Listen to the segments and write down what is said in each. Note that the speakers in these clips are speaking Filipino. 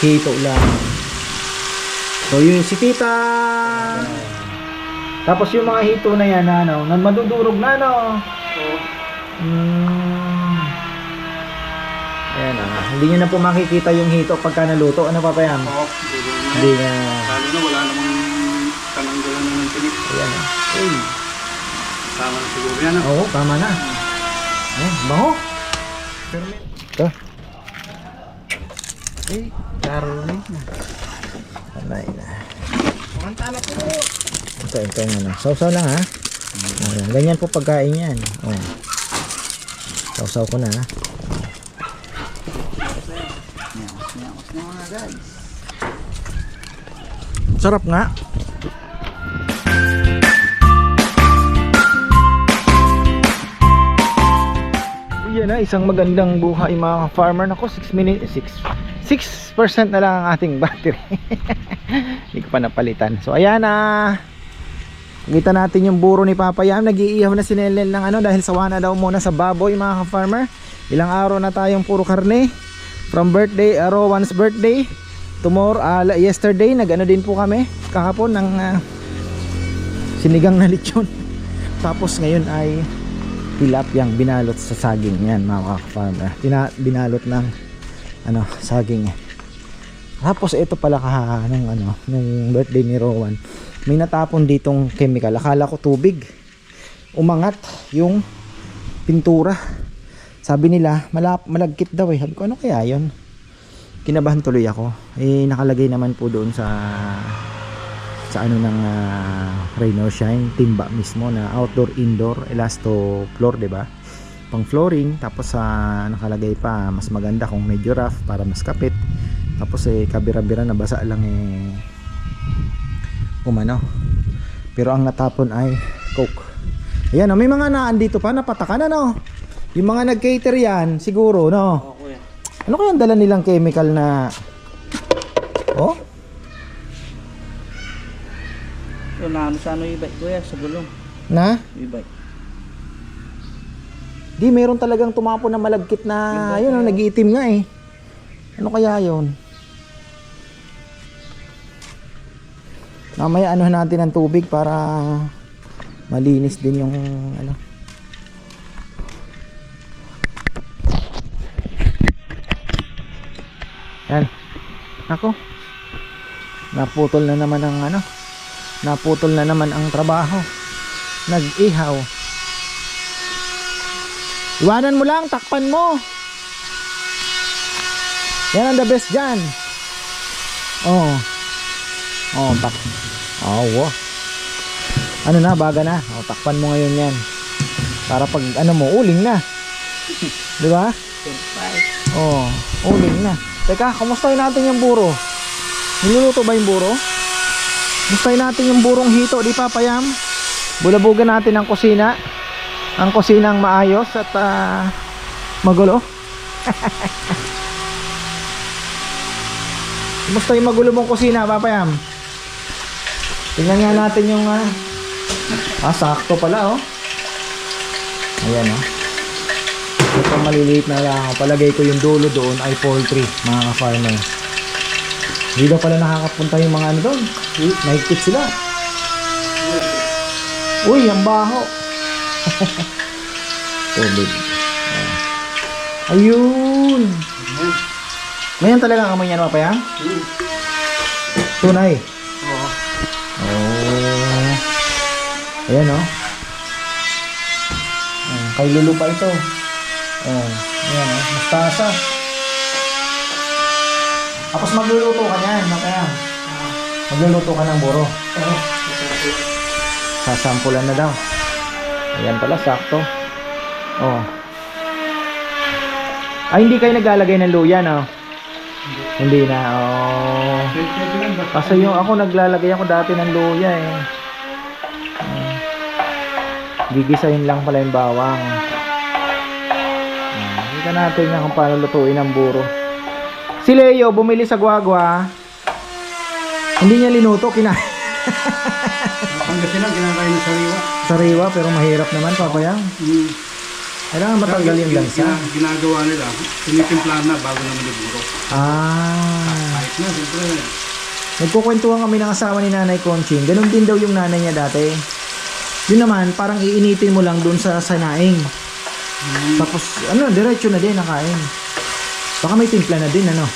Hito lang. So yun si tita. Tapos yung mga hito na yan na ano, na madudurog na ano. Mm. Ayan ah. Hindi nyo na po makikita yung hito pagka naluto. Ano pa pa yan? Oo, na. Hindi na. Lalo na wala namang tananggalan na ng tinik. Ayan ah. Uy. Tama na siguro yan. ah. Oo, tama na. Ayan, bango. Ito. Eh, Caroline. Patay na. Kumanta na po. Ito, ito yung ano. Sausaw lang ha. Ayan, ganyan po pagkain yan. Oh. Sausaw ko na ha. Sarap nga. Yan na, isang magandang buhay mga farmer. Nako, 6 minutes, 6 6% na lang ang ating battery. Hindi ko pa napalitan. So ayan na. Kita natin yung buro ni Papa Yam. Nag-iihaw na si Nelel ng ano dahil sawa na daw muna sa baboy mga ka-farmer. Ilang araw na tayong puro karne. From birthday, uh, Rowan's birthday. Tomorrow, ah, yesterday, nag-ano din po kami. Kahapon ng ah, sinigang na lechon. Tapos ngayon ay tilapyang binalot sa saging. Yan mga ka-farmer. Binalot ng ano, saging. Tapos ito pala ka nung ano, nung birthday ni Rowan. May natapon ditong chemical. Akala ko tubig. Umangat yung pintura. Sabi nila, malap, malagkit daw eh. Sabi ko, ano kaya yun? Kinabahan tuloy ako. Eh, nakalagay naman po doon sa sa ano ng uh, Rain or Shine timba mismo na outdoor indoor elasto floor 'di ba pang flooring tapos sa nakalagay pa mas maganda kung medyo rough para mas kapit tapos eh kabira-bira na basa lang eh umano pero ang natapon ay coke ayan oh, may mga naan dito pa napatakan ano yung mga nag-cater yan siguro no ano kaya dala nilang chemical na oh So, na ano sa ano yung bike kuya, sa gulong. na Yung bike. Di, meron talagang tumapo na malagkit na, ayun, oh, nag-iitim nga eh. Ano kaya yun? Mamaya ano natin ng tubig para malinis din yung ano. Yan. Ako. Naputol na naman ang ano. Naputol na naman ang trabaho. Nag-ihaw. Iwanan mo lang, takpan mo. Yan ang the best dyan. Oh. Oh, tak. Wow. Ano na, baga na. Oh, takpan mo ngayon yan. Para pag ano mo, uling na. Di ba? Oh, uling na. Teka, kumustahin natin yung buro? Niluluto ba yung buro? Kumustahin natin yung burong hito, di papayam? Bulabugan natin ang kusina. Ang kusinang maayos at ah, magulo. Kumusta yung magulo mong kusina, papayam? Tingnan nga natin yung ah, ah sakto pala oh. Ayan oh. Ito maliliit na lang. Palagay ko yung dulo doon ay poultry, mga ka-farmer. Hindi daw pala nakakapunta yung mga ano doon. Naikit sila. Uy, ang baho. Tubig. Ayun. Ngayon talaga ang amoy niyan, mapayang? Hmm. Tunay. Oh. Ayan oh. Oh, kay Lulu pa ito. Oh, ayan oh, mustasa. Tapos magluluto ka niyan, kaya. Magluluto ka ng buro. Oo. Sasampulan na daw. Ayan pala, sakto. Oh. Ay, hindi kayo naglalagay ng luya, no? Hindi na, oh. Lang? Kasi yung ako naglalagay ako dati ng luya eh. Ah. gigisahin lang pala yung bawang. Uh, Kita natin nga kung paano lutuin ang buro. Si Leo bumili sa Guagua. Hindi niya linuto, kinain Pangasinan, kinakain ng sariwa. sariwa pero mahirap naman papayang. Hmm. Kailangan matanggal yung lansa. Gina- Ginagawa nila, tinitimplahan na bago naman iburo. Ah. Kahit Na, siyempre. Nagkukwentuhan kami ng asawa ni Nanay Conching. Ganon din daw yung nanay niya dati. Yun naman, parang iinitin mo lang dun sa sanaing. Tapos, ano, diretso na din nakain. Baka may timpla na din, ano.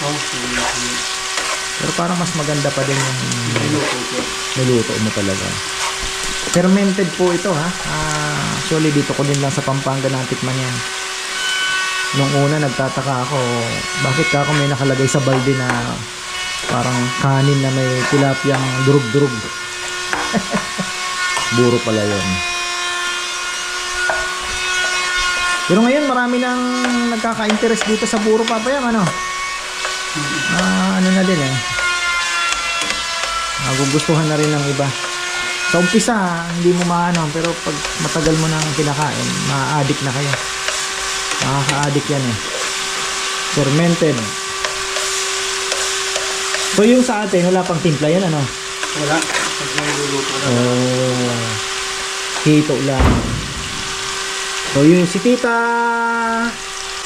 Oh, sige. Pero parang mas maganda pa din yung niluto mo talaga. Fermented po ito, ha. Ah, actually, dito ko din lang sa Pampanga natikman yan. Nung una, nagtataka ako, bakit ka ako may nakalagay sa balde na parang kanin na may tilapiyang durug-durug. Buro pala yun. Pero ngayon, marami nang nagkaka-interest dito sa buro papayam, ano? Ah, ano na din eh. Nagugustuhan na rin ng iba. Sa umpisa, hindi mo maano, pero pag matagal mo nang kinakain, ma-addict na kayo. Makaka-addict yan eh. Fermented. So yung sa atin, wala pang timpla yan ano? Wala. Pag niluluto na. Oh. Hito lang. So yung si Tita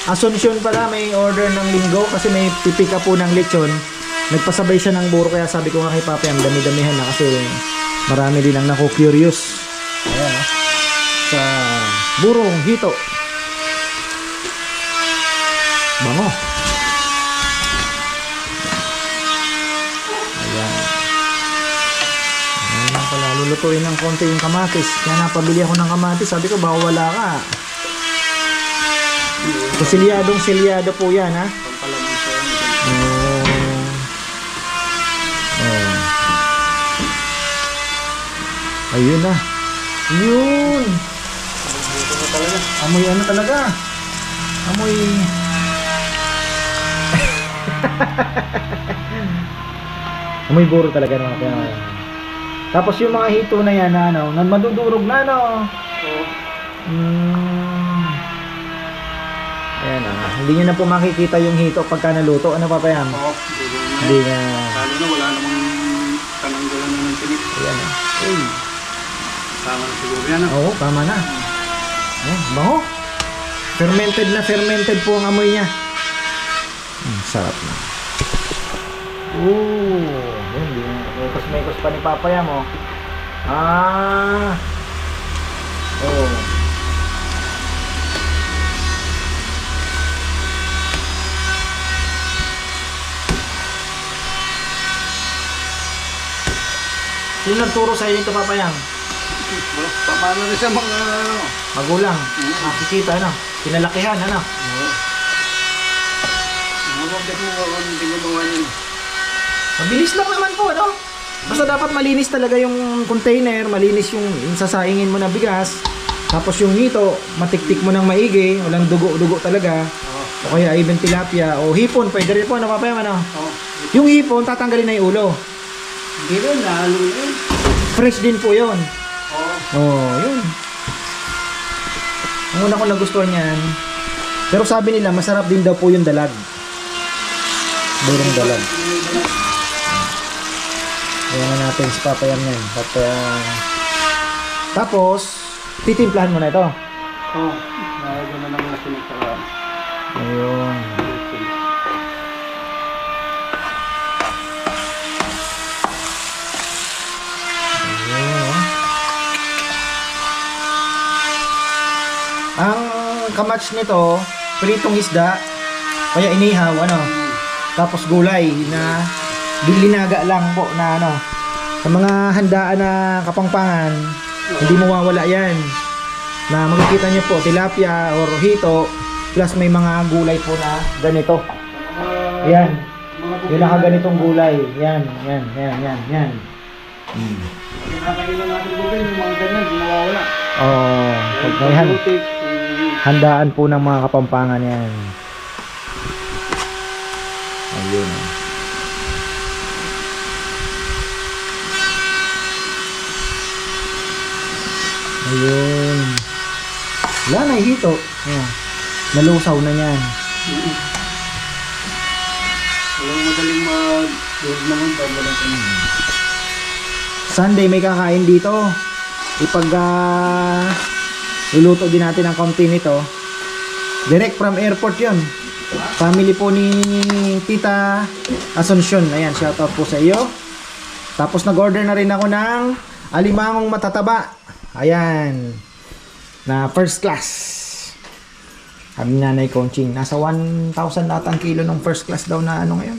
Asunsyon pala may order ng linggo kasi may pipika po ng lechon. Nagpasabay siya ng buro kaya sabi ko nga kay Papa ang dami-damihan na kasi marami din ang naku-curious. Ayan oh. Sa burong hito. Bango. Ayan. Ayan lang pala. Lulutuin ng konti yung kamatis. Kaya napabili ako ng kamatis. Sabi ko, baka wala ka. So, silyadong silyado po yan, ha? Ayun na. Yun. Amoy ano talaga? Amoy... Amoy buro talaga naman kaya. Tapos yung mga hito na yan na ano, na madudurog na ano. Oo. Mm. Ayan ah. Hindi nyo na po makikita yung hito pagka naluto. Ano pa pa yan? Oo. Na. Hindi na. Lalo na wala namang tananggalan na ng tinik. Ayan ah. Uy. Tama na siguro yan. Oo, tama na. Ayan, bango. Fermented na fermented po ang amoy niya. Mm, sarap na. Ooh, yun, yun. Mekos-mekos pa ni Papaya mo. Ah. Oh. Sino nagturo sa iyo ito, Papayang? Paano rin sa mga ano? Magulang. Mm. Nakikita, ano? Pinalakihan, ano? Oo. Ano ba mo ako ng ginagawa niyo? Mabilis lang naman po, ano? Basta dapat malinis talaga yung container, malinis yung, yung sasaingin mo na bigas. Tapos yung nito, matiktik mo ng maigi, walang dugo-dugo talaga. Oo. O kaya even tilapia o hipon, pwede rin po, napapayam ano? Oo. Yung hipon, tatanggalin na yung ulo. Hindi rin, nahalo yun. Fresh din po yon. Oh, yun. Ang una ko nagustuhan yan. Pero sabi nila, masarap din daw po yung dalag. Burong dalag. Kaya nga natin papayam yan. At, uh, tapos, titimplahan mo na ito. Oo. Nahalo na naman na sinagkaraan. Ayun. Ayun, oh. Ang kamats nito, pritong isda, kaya inihaw, ano, tapos gulay na dilinaga lang po na ano, sa mga handaan na kapangpangan, hindi mawawala yan. Na makikita nyo po, tilapia or hito, plus may mga gulay po na ganito. Yan. Yung nakaganitong gulay. Yan, yan, yan, yan, yan. Mm. Kinakailan natin yung mga ganyan, di nawawala. Oh, pag may handaan po ng mga kapampangan yan. Ayun. Ayun. Wala na hito. Oh. Nalusaw na yan. Walang madaling mag... Huwag naman pag walang tanong. Sunday may kakain dito. Ipag ah, luluto din natin ang kaunti nito. Direct from airport 'yon. Family po ni Tita Asuncion. Ayan, shoutout po sa iyo. Tapos nag-order na rin ako ng alimangong matataba. Ayan. Na first class. Sabi ni Nanay Conching, nasa 1,000 lahat ang kilo ng first class daw na ano ngayon.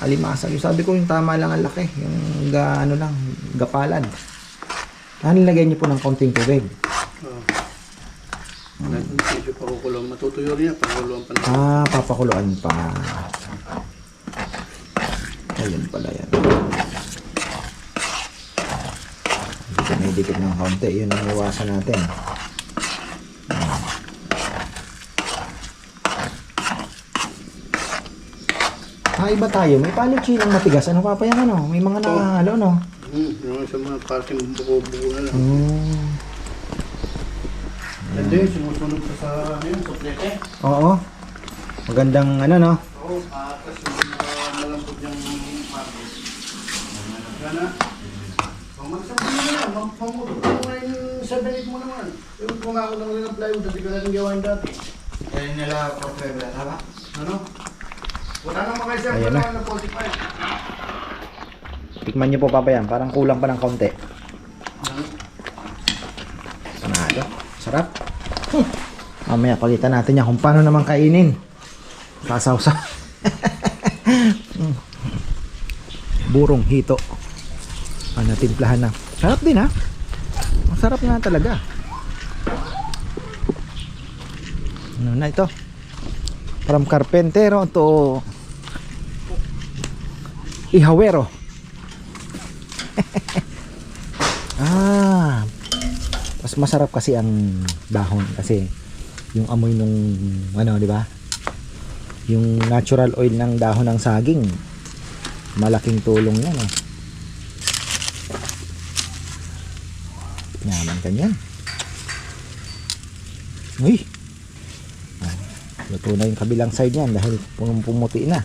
Alimasag. Yung sabi ko yung tama lang ang laki. Yung ga, ano lang, gapalad. Ah, nilagay niyo po ng konting tubig. Oh. Medyo pa kukulong. Matutuyo rin yan. Pakuluan pa na. Ah, papakuluan pa. Ayun pala yan. Dito may dikit ng konti. Yun ang iwasan natin. Hmm. Ah, iba tayo. May paluchi ng matigas. Ano pa pa yan, ano? May mga nakahalo, no? Hmm. Yung sa mga parting buko-buko na lang. Hmm. And then, sumusunod pa sa ano yun, suplete. Oo. Magandang ano, no? Oo, atas yung mga malambot yung marbles. Gana. Magsabi mo na yan. Na yung sa dalit mo naman. Yung kumako lang rin ng plywood, dati ka natin gawain dati. Kaya nila problema, tama? Ano? Wala nang makaisip Ayan wala na. na 45. Tikman niyo po papayan. Parang kulang pa ng konti. Panalo. Sarap. Mamaya palitan natin yan kung paano naman kainin. Kasawsa. Burong hito. Ano, timplahan na. Sarap din ha. Ang sarap nga talaga. Ano na ito? From Carpentero to Ihawero. ah. Mas masarap kasi ang dahon kasi yung amoy nung ano, di ba? Yung natural oil ng dahon ng saging. Malaking tulong 'yan, eh. Yaman kanyan. Uy. Ah, luto na yung kabilang side niyan dahil pum- pumuti na.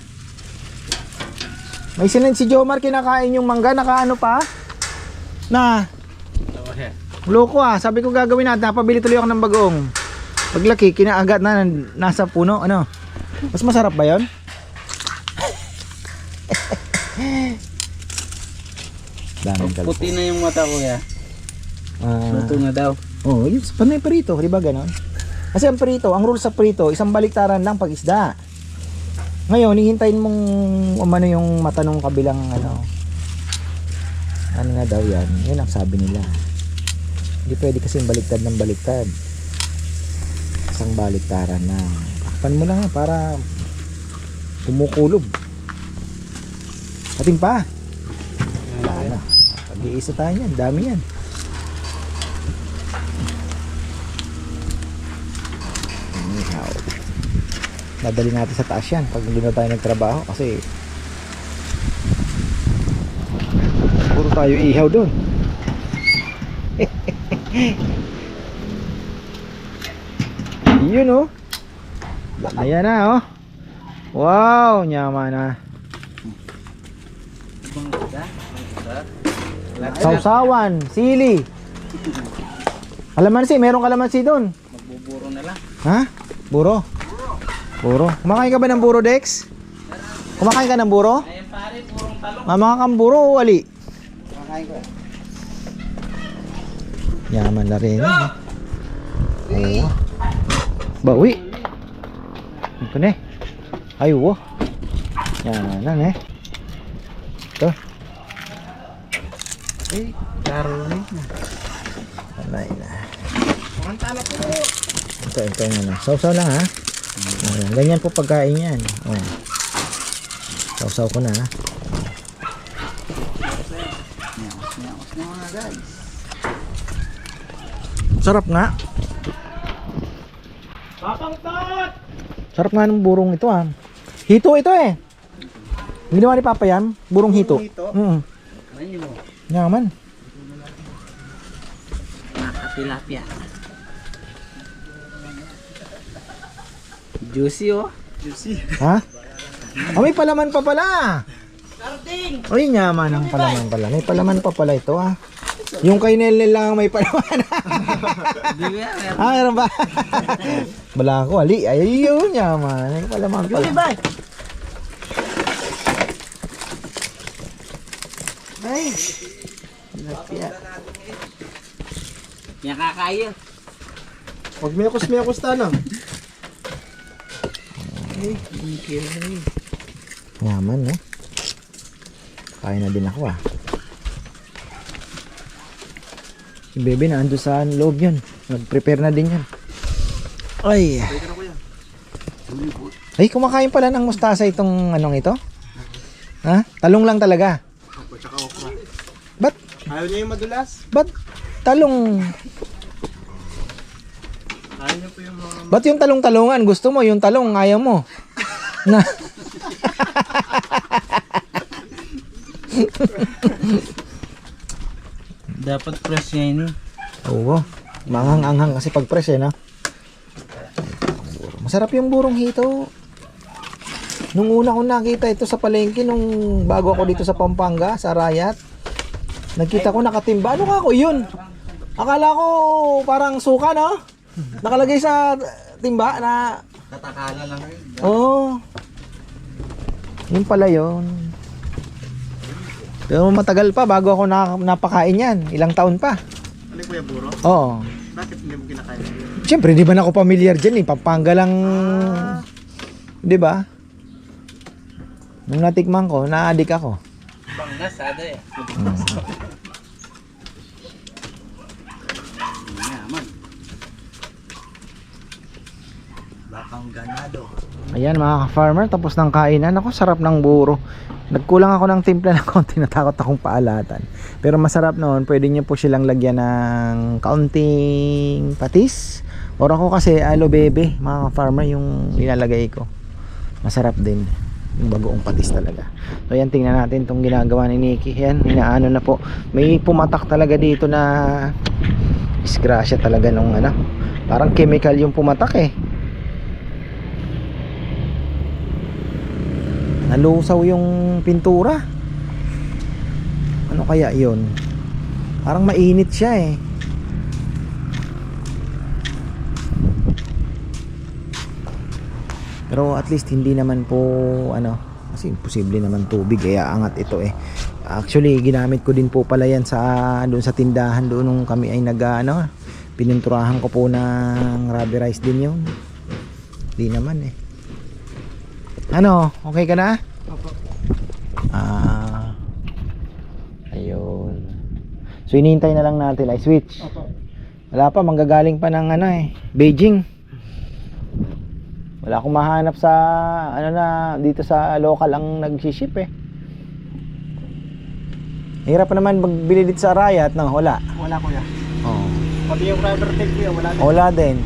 May sinan si Jomar kinakain yung mangga, nakaano pa? Na. Loko ah, sabi ko gagawin natin, napabili tuloy ako ng bagong. Paglaki, kinaagat na nasa puno, ano? Mas masarap ba 'yon? Daming kalpo. Puti na yung mata kuya. Ah, Luto na daw. oh, yun, panay prito, di ba ganon? Kasi ang prito, ang rule sa prito, isang baliktaran lang pag isda. Ngayon, hihintayin mong umano yung mata nung kabilang ano. Ano nga daw yan? Yun ang sabi nila. Hindi pwede kasi baliktad ng baliktad. Isang baliktaran na. Takpan mo lang ha, para kumukulob. Ating pa. Wala na. Pag-iisa tayo yan. Dami yan. Anyhow. Dadali natin sa taas yan pag hindi na tayo nagtrabaho kasi puro tayo ihaw doon. Yun oh. Ayan na oh. Wow, nyama na. Sausawan, sili. Kalamansi, meron kalamansi doon. Magbuburo na lang. Ha? Buro? Buro. Kumakain ka ba ng buro, Dex? Kumakain ka ng buro? Ayun pare, purong talong. Mama kang buro o wali? Kakain ko. Yaman na rin. eh. Bawi. Ito na eh. Ay, wo. Yan lang eh. Ito. Eh, karo na. Alay na. Kumanta na po. Ito, ito yung ano. Sausaw lang ha. Ayan, ganyan po pagkain yan. Oh. Sausaw ko na ha. Na. Sarap nga. Sarap nga ng burong ito ah. Hito ito eh. Ginawa ni Papa yan, burong hito. Burong hito? Mm. Yaman. Nakatilapia. Juicy oh. Juicy. Ha? Oh, may palaman pa pala. Sarding! Oy, yaman ang palaman pala. May palaman pa pala ito ah. Yung kay Nelnel lang ang may? Meron. ah, meron ba? Wala ko, ali. Ay, yun niya, man. Ay, palaman pala. Di ba? Ay! Tilapia. Yan kakaya. Huwag miyakos miyakos tanang. Ay, thank you. Yaman, no? Kaya na din ako, ah. Si Bebe na ando sa loob yun. Nag-prepare na din yan. Ay. Ay, kumakain pala ng mustasa itong anong ito? Ha? Talong lang talaga. Ba't? Ayaw niya yung madulas. Ba't talong? Ayaw niya po yung mga... Ba't yung talong-talongan? Gusto mo, yung talong ayaw mo. Na. Dapat press yan eh. Oo. Manghang-anghang kasi pag press eh, na. Masarap yung burong hito. Nung una ko nakita ito sa palengke, nung bago ako dito sa Pampanga, sa Rayat, nagkita ko nakatimba. Ano ka ako yun? Akala ko parang suka, no? Nakalagay sa timba na... Katakala lang eh. Oo. Yun pala yun. Pero matagal pa bago ako na, napakain yan. Ilang taon pa. Ano kuya buro? Oo. Bakit hindi mo kinakain? Siyempre, di ba na ako pamilyar dyan eh. Pampanga lang. Di ba? Nung natikman ko, naadik ako. Bangas, ada eh. Yaman. Ganado. Ayan mga ka-farmer, tapos ng kainan. Ako, sarap ng buro. Nagkulang ako ng timpla ng konti, natakot akong paalatan. Pero masarap noon, pwede niyo po silang lagyan ng kaunting patis. Or ako kasi alo bebe, mga ka-farmer, yung nilalagay ko. Masarap din. Yung bagoong patis talaga. So yan, tingnan natin itong ginagawa ni Nikki. Yan, inaano na po. May pumatak talaga dito na disgrasya talaga nung ano. Parang chemical yung pumatak eh. Nalusaw yung pintura. Ano kaya yon? Parang mainit siya eh. Pero at least hindi naman po ano, kasi imposible naman tubig kaya angat ito eh. Actually, ginamit ko din po pala yan sa doon sa tindahan doon nung kami ay nag ano, pininturahan ko po ng rubberized din yun. Hindi naman eh. Ano, okay ka na? Ah. Ayun. So inihintay na lang natin ay switch. Wala pa manggagaling pa ng ano eh, Beijing. Wala akong mahanap sa ano na dito sa local ang nagsi-ship eh. Hirap pa naman magbili dito sa Riot, no? Wala. Wala kuya. Oo. Pati yung rubber tape kuya, wala na. Wala din.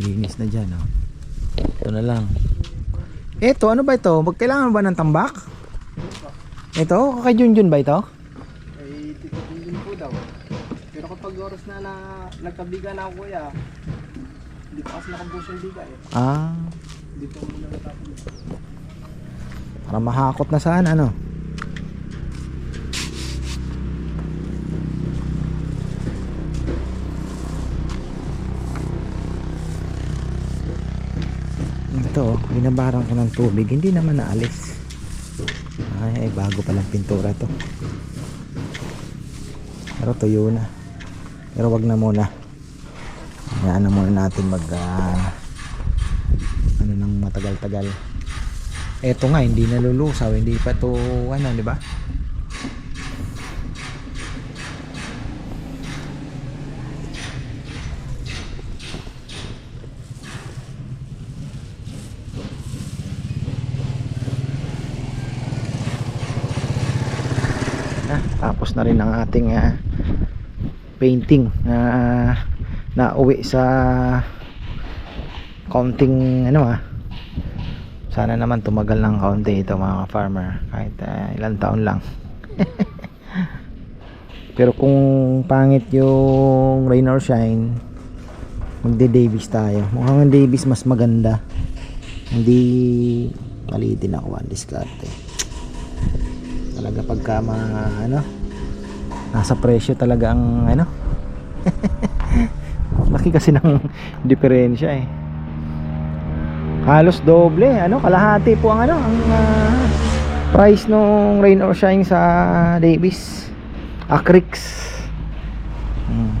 Linis na dyan, oh. Ito na lang. Ito, ano ba ito? Kailangan ba ng tambak? Ito, kay Junjun ba ito? Ay, tito din po daw. Pero kapag oras na na nagkabiga na ako kuya, hindi pa kasi nakabus yung biga eh. Ah, Hindi pa muna natapos. para mahakot na saan, ano? Ito, binabarang ko ng tubig, hindi naman naalis. Ay, bago palang pintura to. Pero tuyo na. Pero wag na muna. Hayaan na muna natin mag ah, ano nang matagal-tagal. Eto nga, hindi nalulusaw, hindi pa to, ano, di ba? Ah, tapos na rin ang ating ah, painting na na uwi sa counting ano ah sana naman tumagal ng kaunti ito mga farmer kahit uh, ilang taon lang. Pero kung pangit yung rain or shine magde Davis tayo. Mukhang ang Davis mas maganda. Hindi mali ako ang diskarte talaga pagka mga ano nasa presyo talaga ang ano? Laki kasi ng diferensya eh. Halos doble ano? Kalahati po ang ano? Ang ah, price nung rain or shine sa Davis. Acrix. Hmm.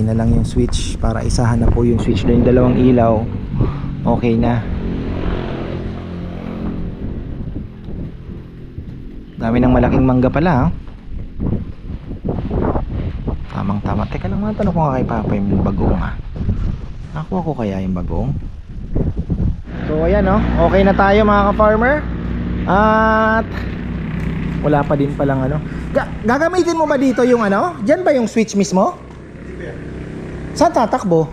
Tayo na lang yung switch para isahan na po yung switch na yung dalawang ilaw. Okay na. Dami ng malaking mangga pala ha. Tamang tama. Teka lang mga tanong ko nga kay Papa yung bagong ha. Nakuha ko kaya yung bagong? So ayan no. Okay na tayo mga ka-farmer. At wala pa din palang ano. Ga- gagamitin mo ba dito yung ano? Diyan ba yung switch mismo? Saan tatakbo?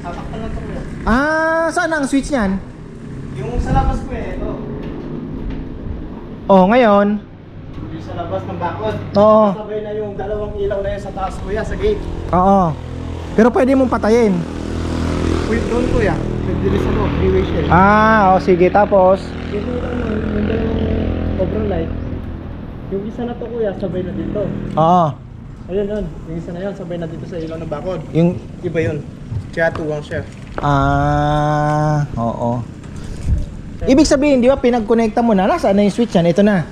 Tatakpan lang ito kuya. Ah, saan ang switch niyan? Yung sa labas ko eh, ito. Oh, ngayon. Yung sa labas ng bakod. Oo. Sabay na yung dalawang ilaw na yun sa taas kuya, sa gate. Oo. Pero pwede mong patayin. Uy, doon kuya. Pwede sa loob, three-way shell. Ah, oh, sige. Tapos, Yung ano, yung dalawang overall light. Yung isa na to kuya, sabay na dito. oo. Ayun yun, yung isa na yun, sabay na dito sa ilaw ng bakod. Yung, Iba yun. Kaya tuwang siya. ah, oo. Ibig sabihin, di ba, pinag-connecta mo na. Nasaan na yung switch yan? Ito na.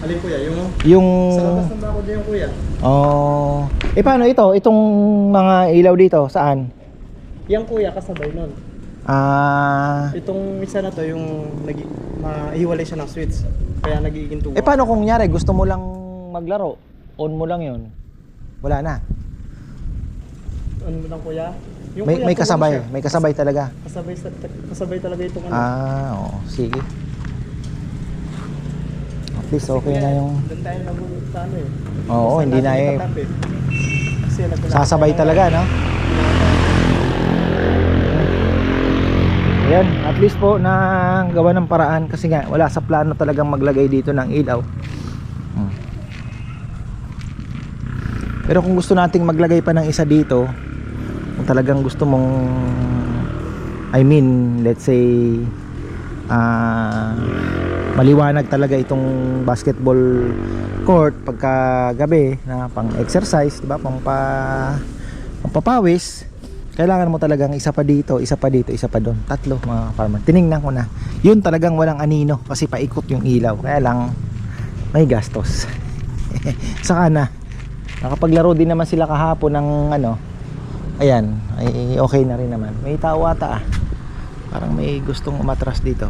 Alin kuya, yung Yung, sa labas ng bakod na yung kuya. oh. Eh, paano ito? Itong mga ilaw dito, saan? Yung kuya, kasabay nun. Ah, Itong isa na to, yung nag mahiwalay siya ng switch. Kaya nagiging tuwang. eh, paano kung nyari, gusto mo lang maglaro? On mo lang yun. Wala na. ano mo lang kuya? Yung May, kuya, may kasabay. siya. May kasabay talaga. Kasabay, sa, kasabay talaga itong ano. Ah, oo. Sige. At least okay na yung... Doon tayo nabulot sa ano eh. Oo, Basta hindi na eh. itatap Kasi nagkala- Sasabay talaga, no? Ayan, at least po na gawa ng paraan kasi nga wala sa plano talagang maglagay dito ng ilaw. Hmm. Pero kung gusto nating maglagay pa ng isa dito, kung talagang gusto mong I mean, let's say ah maliwanag talaga itong basketball court pagka gabi na pang exercise, 'di ba? Pang pa pampapawis. Kailangan mo talagang isa pa dito, isa pa dito, isa pa doon. Tatlo mga farmer. Tiningnan ko na. Yun talagang walang anino kasi paikot yung ilaw. Kaya lang may gastos. Saka na. Nakapaglaro din naman sila kahapon ng ano. Ayan, ay okay na rin naman. May tao ata ah. Parang may gustong umatras dito.